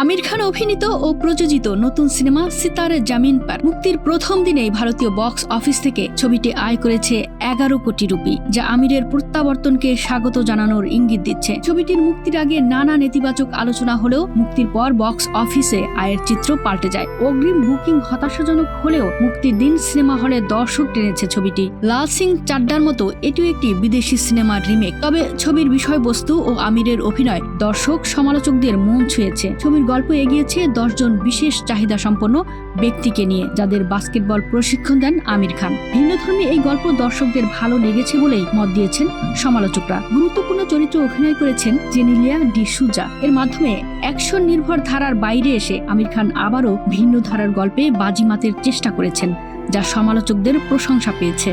আমির খান অভিনীত ও প্রযোজিত নতুন সিনেমা সিতারে জামিন পার। মুক্তির প্রথম দিনেই ভারতীয় বক্স অফিস থেকে ছবিটি আয় করেছে এগারো কোটি রুপি, যা আমিরের প্রত্যাবর্তনকে স্বাগত জানানোর ইঙ্গিত দিচ্ছে। ছবিটির মুক্তির আগে নানা নেতিবাচক আলোচনা হলেও মুক্তির পর বক্স অফিসে আয়ের চিত্র পাল্টে যায়। অগ্রিম বুকিং হতাশাজনক হলেও মুক্তির দিন সিনেমা হলে দর্শক টেনেছে ছবিটি। লাল সিং চাড্ডার মতো এটিও একটি বিদেশি সিনেমার রিমেক। তবে ছবির বিষয়বস্তু ও আমিরের অভিনয় দর্শক সমালোচকদের মন ছুঁয়েছে। ছবির গল্প এগিয়েছে দশজন বিশেষ চাহিদা সম্পন্ন ব্যক্তিকে নিয়ে, যাদের বাস্কেটবল প্রশিক্ষণ দেন আমির খান। ভিন্নধর্মী এই গল্প দর্শকদের ভালো লেগেছে বলেই মত দিয়েছেন সমালোচকরা। গুরুত্বপূর্ণ চরিত্রে অভিনয় করেছেন জেনিলিয়া ডি সুজা। এর মাধ্যমে অ্যাকশন নির্ভর ধারার বাইরে এসে আমির খান আবারও ভিন্ন ধারার গল্পে বাজিমাতের চেষ্টা করেছেন, যা সমালোচকদের প্রশংসা পেয়েছে।